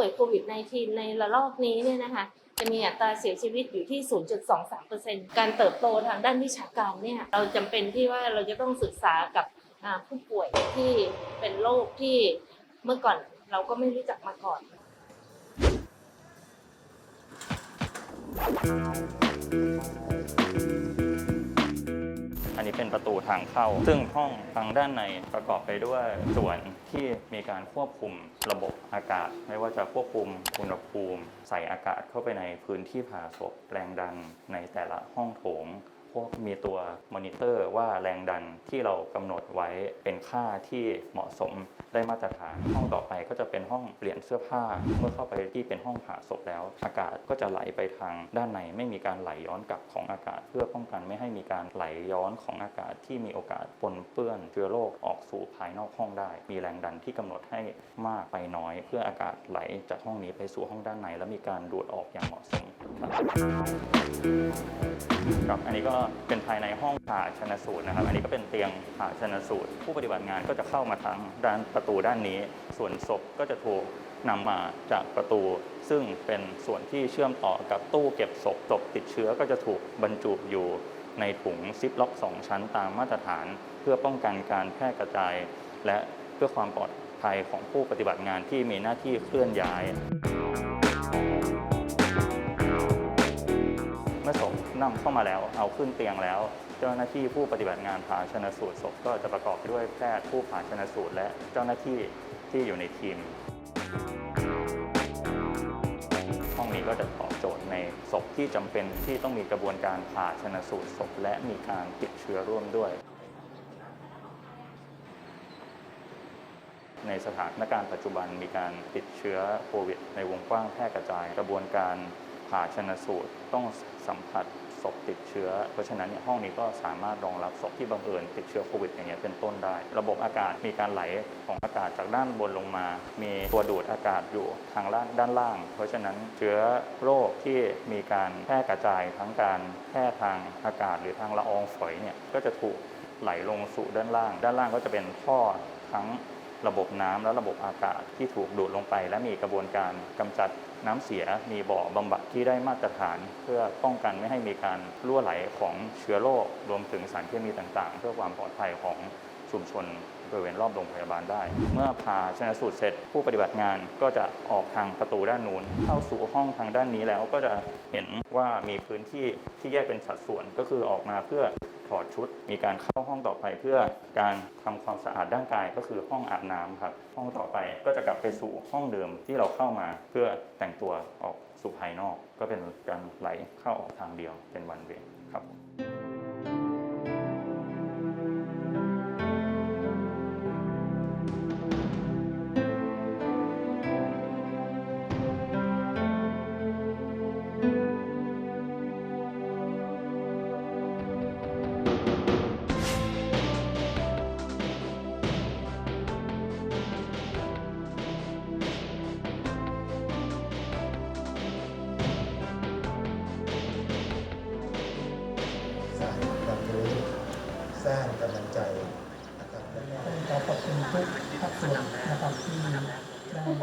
ป่วยโควิด -19 ในระลอกนี้เนี่ยนะคะจะมีอัตราเสียชีวิตอยู่ที่ 0.23%การเติบโตทางด้านวิชาการเนี่ยเราจำเป็นที่ว่าเราจะต้องศึกษากับผู้ป่วยที่เป็นโรคที่เมื่อก่อนเราก็ไม่รู้จักมาก่อนอันนี้ เป็นประตูทางเข้า ซึ่งห้องทางด้านในประกอบไปด้วยส่วนที่มีการควบคุมระบบอากาศ ไม่ว่าจะควบคุมอุณหภูมิ ใส่อากาศเข้าไปในพื้นที่ผ่าศพแรงดันในแต่ละห้องโถง พวกมีตัวมอนิเตอร์ว่าแรงดันที่เรากำหนดไว้เป็นค่าที่เหมาะสมได้มาตรฐาน ห้องต่อไปก็จะเป็นห้องเปลี่ยนเสื้อผ้า เมื่อเข้าไปที่เป็นห้องผ่าศพแล้ว อากาศก็จะไหลไปทางด้านในไม่มีการไหลย้อนกลับของอากาศ เพื่อป้องกันไม่ให้มีการไหลย้อนของอากาศที่มีโอกาสปนเปื้อนเชื้อโรคออกสู่ภายนอกห้องได้ มีแรงดันที่กำหนดให้มากไปน้อย เพื่ออากาศไหลจากห้องนี้ไปสู่ห้องด้านใน และมีการดูดออกอย่างเหมาะสมครับครับอันนี้ก็เป็นภายในห้องผ่าชนสูตรนะครับ อันนี้ก็เป็นเตียงผ่าชนสูตร ผู้ปฏิบัติงานก็จะเข้ามาทางด้านประตูด้านนี้ ส่วนศพก็จะถูกนำมาจากประตู ซึ่งเป็นส่วนที่เชื่อมต่อกับตู้เก็บศพศพติดเชื้อก็จะถูกบรรจุอยู่ในถุงซิปล็อกสองชั้นตามมาตรฐาน เพื่อป้องกันการแพร่กระจาย และเพื่อความปลอดภัยของผู้ปฏิบัติงานที่มีหน้าที่เคลื่อนย้าย นำเข้ามาแล้ว เอาขึ้นเตียงแล้ว เจ้าหน้าที่ผู้ปฏิบัติงานผ่าชนสูตรศพก็จะประกอบด้วยแพทย์ผู้ผ่าชนสูตร และเจ้าหน้าที่ที่อยู่ในทีม ห้องนี้ก็จะตอบโจทย์ในศพที่จำเป็นที่ต้องมีกระบวนการผ่าชนสูตรศพและมีการติดเชื้อร่วมด้วยในสถานการณ์ปัจจุบันมีการติดเชื้อโควิด ในวงกว้างแพร่กระจายกระบวนการผ่าชนสูตรต้องสัมผัส ศพติดเชื้อ เพราะฉะนั้นเนี่ยห้องนี้ก็สามารถรองรับศพที่บังเอิญติดเชื้อโควิดอย่างเงี้ยเป็นต้นได้ ระบบอากาศมีการไหลของอากาศจากด้านบนลงมา มีตัวดูดอากาศอยู่ทางล่างด้านล่าง เพราะฉะนั้นเชื้อโรคที่มีการแพร่กระจายทั้งการแพร่ทางอากาศหรือทางละอองฝอยเนี่ยก็จะถูกไหลลงสู่ด้านล่าง ด้านล่างก็จะเป็นท่อทั้ง ระบบน้ำและระบบอากาศที่ถูกดูดลงไป และมีกระบวนการกำจัดน้ำเสีย มีบ่อบำบัดที่ได้มาตรฐาน เพื่อป้องกันไม่ให้มีการรั่วไหลของเชื้อโรครวมถึงสารเคมีต่างๆ เพื่อความปลอดภัยของ ชุมชนบริเวณรอบโรงพยาบาลได้ เมื่อผ่าชนะสูตรเสร็จ ผู้ปฏิบัติงานก็จะออกทางประตูด้านนู้นเข้าสู่ห้องทางด้านนี้แล้วก็จะเห็นว่ามีพื้นที่ที่แยกเป็นสัดส่วนก็คือออกมาเพื่อถอดชุด มีการเข้าห้องต่อไปเพื่อการทำความสะอาดร่างกายก็คือห้องอาบน้ำครับ ห้องต่อไปก็จะกลับไปสู่ห้องเดิมที่เราเข้ามาเพื่อแต่งตัวออกสู่ภายนอก ก็เป็นการไหลเข้าออกทางเดียวเป็นวันเวครับ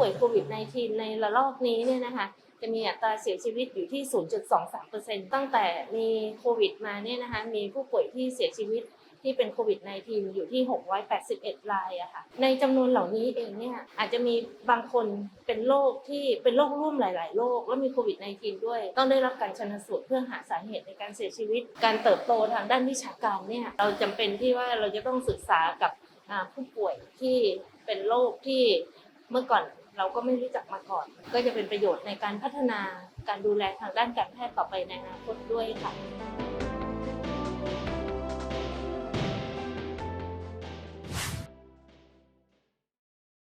วยโควิด -19 ในระลอกนี้เนี่ยนะคะจะมีอัตราเสียชีวิตอยู่ที่ 0.23%ตั้งแต่มีโควิดมาเนี่ยนะคะมีผู้ป่วยที่เสียชีวิตที่เป็นโควิด -19 อยู่ที่ 681 รายอะค่ะ ในจำนวนเหล่านี้เองเนี่ยอาจจะมีบางคนเป็นโรคที่เป็นโรคร่วมหลาย ๆ โรคแล้วมีโควิด -19 ด้วย ต้องได้รับการชนสูตรเพื่อหาสาเหตุในการเสียชีวิต การเติบโตทางด้านวิชาการเนี่ยเราจำเป็นที่ว่าเราจะต้องศึกษากับผู้ป่วยที่เป็นโรคที่เมื่อก่อน เราก็ไม่รู้จักมาก่อน ก็จะเป็นประโยชน์ในการพัฒนาการดูแลทางด้านการแพทย์ต่อไปในอนาคตด้วยค่ะ